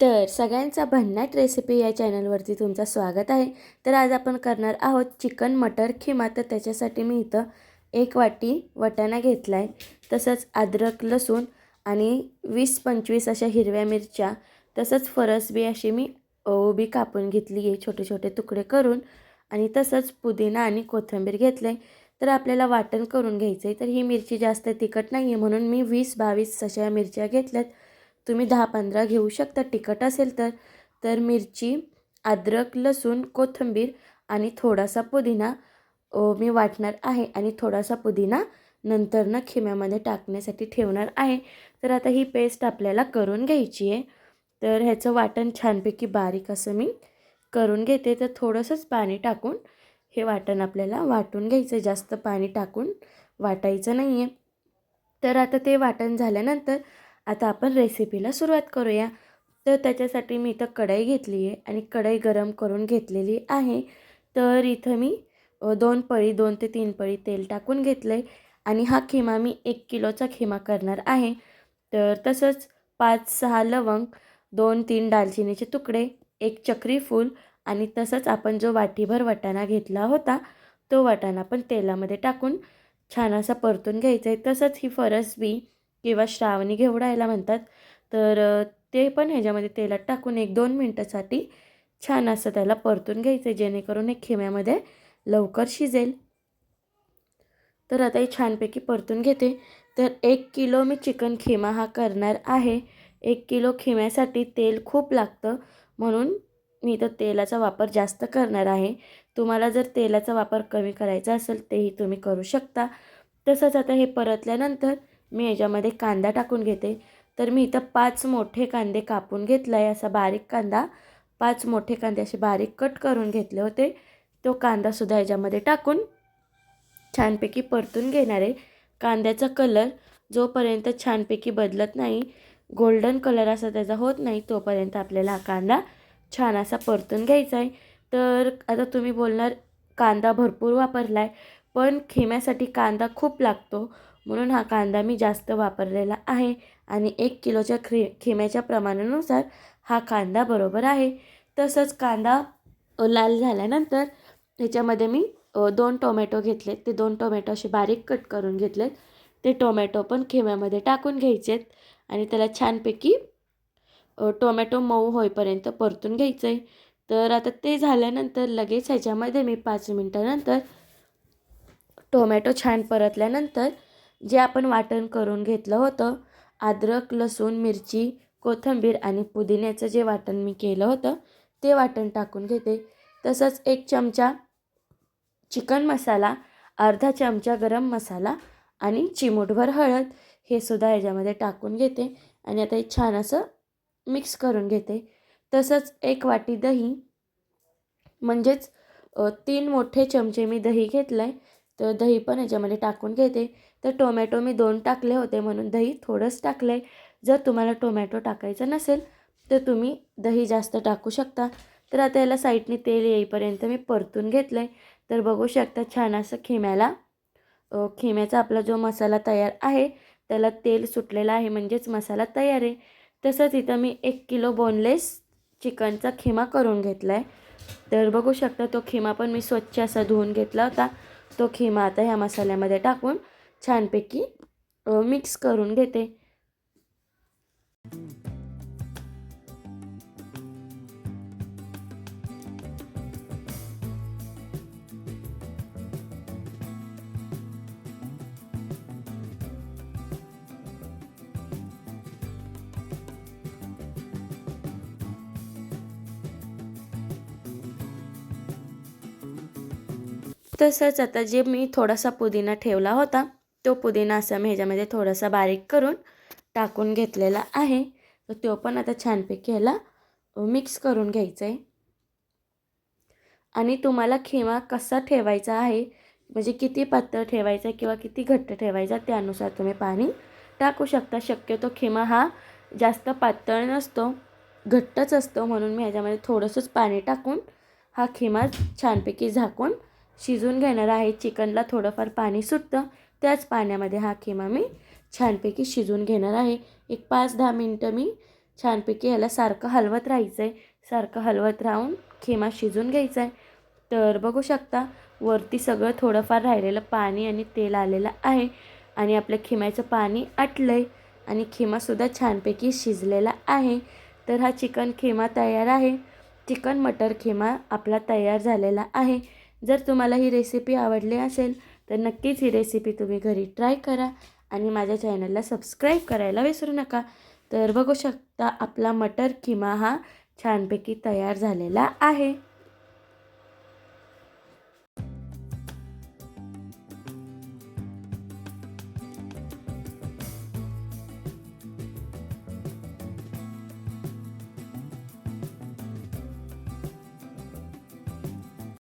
तर सगळ्यांचा भन्नाट रेसिपी या चॅनलवरती तुमचं स्वागत आहे. तर आज आपण करणार आहोत चिकन मटर खिमा. तर त्याच्यासाठी मी इथं एक वाटी वटाणा घेतला आहे तसंच अद्रक लसूण आणि वीस पंचवीस अशा हिरव्या मिरच्या. तसंच फरसबी अशी मी उभी कापून घेतली आहे छोटे छोटे तुकडे करून. आणि तसंच पुदिना आणि कोथिंबीर घेतलं आहे तर आपल्याला वाटण करून घ्यायचं आहे तर ही मिरची जास्त तिखट नाही आहे म्हणून मी वीस बावीस अशा मिरच्या घेतल्यात. तुम्ही दहा पंधरा घेऊ शकता. तिखट असेल तर तर मिरची अद्रक लसूण कोथिंबीर आणि थोडासा पुदिना मी वाटणार आहे. आणि थोडासा पुदिना नंतरनं खिम्यामध्ये टाकण्यासाठी ठेवणार आहे. तर आता ही पेस्ट आपल्याला करून घ्यायची आहे. तर ह्याचं वाटण छानपैकी बारीक असं मी करून घेते. तर थोडंसंच पाणी टाकून हे वाटण आपल्याला वाटून घ्यायचं. जास्त पाणी टाकून वाटायचं नाही आहे तर आता ते वाटण झाल्यानंतर आता आपण रेसिपीला सुरुवात करूया. तर त्याच्यासाठी मी इथं कढई घेतली आहे आणि कढई गरम करून घेतलेली आहे. तर इथं मी दोन पळी दोन ते तीन पळी तेल टाकून घेतलं आहे आणि हा खिमा मी एक किलोचा खिमा करणार आहे. तर तसंच पाच सहा लवंग दोन तीन दालचिनीचे तुकडे एक चक्री फूल आणि तसंच आपण जो वाटीभर वाटाणा घेतला होता तो वाटाणा पण तेलामध्ये टाकून छान असा परतून घ्यायचा आहे तसंच ही फरसबी किंवा श्रावणी घेवडा याला म्हणतात. तर ते पण ह्याच्यामध्ये तेलात टाकून एक दोन मिनटासाठी छान असं त्याला परतून घ्यायचं आहे जेणेकरून हे खिम्यामध्ये लवकर शिजेल. तर आता हे छानपैकी परतून घेते. तर एक किलो मी चिकन खिमा हा करणार आहे. एक किलो खिम्यासाठी तेल खूप लागतं. म्हणून मी इथं तेलाचा वापर जास्त करणार आहे. तुम्हाला जर तेलाचा वापर कमी करायचा असेल तेही तुम्ही करू शकता. तसंच आता हे परतल्यानंतर मी याच्यामध्ये कांदा टाकून घेते. तर मी इथं पाच मोठे कांदे कापून घेतला आहे असा बारीक कांदा पाच मोठे कांदे असे बारीक कट करून घेतले होते. तो कांदासुद्धा याच्यामध्ये टाकून छानपैकी परतून घेणार आहे. कांद्याचा कलर जोपर्यंत छानपैकी बदलत नाही गोल्डन कलर असा त्याचा होत नाही तोपर्यंत आपल्याला हा कांदा छान असा परतून घ्यायचा आहे. तर आता तुम्ही बोलणार कांदा भरपूर वापरला आहे पण खिम्यासाठी कांदा खूप लागतो. म्हणून हा कांदा मी जास्त वापरलेला आहे. आणि एक किलोच्या खे खिम्याच्या प्रमाणानुसार हा कांदा बरोबर आहे. तसंच कांदा लाल झाल्यानंतर ह्याच्यामध्ये मी दोन टोमॅटो घेतले ते दोन टोमॅटो असे बारीक कट करून घेतलेत. ते टोमॅटो पण खिम्यामध्ये टाकून घ्यायचेत. आणि त्याला छानपैकी टोमॅटो मऊ होईपर्यंत परतून घ्यायचं आहे तर आता ते झाल्यानंतर लगेच ह्याच्यामध्ये मी पाच मिनटानंतर टोमॅटो छान परतल्यानंतर जे आपण वाटण करून घेतलं होतं अद्रक लसूण मिरची कोथिंबीर आणि पुदिन्याचं जे वाटण मी केलं होतं ते वाटण टाकून घेते. तसंच एक चमचा चिकन मसाला अर्धा चमचा गरम मसाला आणि चिमूटभर हळद हे सुद्धा याच्यामध्ये टाकून घेते आणि आता हे छान असं मिक्स करून घेते. तसंच एक वाटी दही म्हणजेच तीन मोठे चमचे मी दही घेतलं आहे तर दही पण याच्यामध्ये टाकून घेते. तर टोमॅटो मी दोन टाकले होते म्हणून दही थोडंच टाकलं. आहे जर तुम्हाला टोमॅटो टाकायचं नसेल तर तुम्ही दही जास्त टाकू शकता. तर आता याला साईडने तेल येईपर्यंत मी परतून घेतलं आहे तर बघू शकता छान असं खिम्याला खिम्याचा आपला जो मसाला तयार आहे त्याला तेल सुटलेलं आहे म्हणजेच मसाला तयार आहे. तसंच इथं मी एक किलो बोनलेस चिकनचा खिमा करून घेतला आहे तर बघू शकता तो खिमा पण मी स्वच्छ असा धुवून घेतला होता. तो खिमा आता ह्या मसाल्यामध्ये टाकून छानपैकी मिक्स करून घेते. तसंच आता जे मी थोडासा पुदिना ठेवला होता तो पुदिना असा मी ह्याच्यामध्ये थोडासा बारीक करून टाकून घेतलेला आहे. तर तो पण आता छानपैकी ह्याला मिक्स करून घ्यायचं आहे आणि तुम्हाला खिमा कसा ठेवायचा आहे म्हणजे किती पातळ ठेवायचा किंवा किती घट्ट ठेवायचा त्यानुसार तुम्ही पाणी टाकू शकता. शक्यतो खिमा हा जास्त पातळ नसतो घट्टच असतो म्हणून मी ह्याच्यामध्ये थोडंसंच पाणी टाकून हा खिमा छानपैकी झाकून शिजून घेणार आहे. चिकनला थोडंफार पाणी सुटतं. त्याच पाण्यामध्ये हा खिमा मी छानपैकी शिजून घेणार आहे. एक पाच दहा मिनटं मी छानपैकी ह्याला सारखं हलवत राहायचं आहे सारखं हलवत राहून खिमा शिजून घ्यायचा आहे तर बघू शकता वरती सगळं थोडंफार राहिलेलं पाणी आणि तेल आलेलं आहे आणि आपल्या खिम्याचं पाणी आटलं आहे आणि खिमासुद्धा छानपैकी शिजलेला आहे. तर हा चिकन खिमा तयार आहे. चिकन मटर खिमा आपला तयार झालेला आहे. जर तुम्हाला ही रेसिपी आवडली असेल तर नक्कीच ही रेसिपी तुम्ही घरी ट्राय करा आणि माझ्या चॅनलला सबस्क्राईब करायला विसरू नका. तर बघू शकता आपला मटर किमा हा छानपैकी तयार झालेला आहे.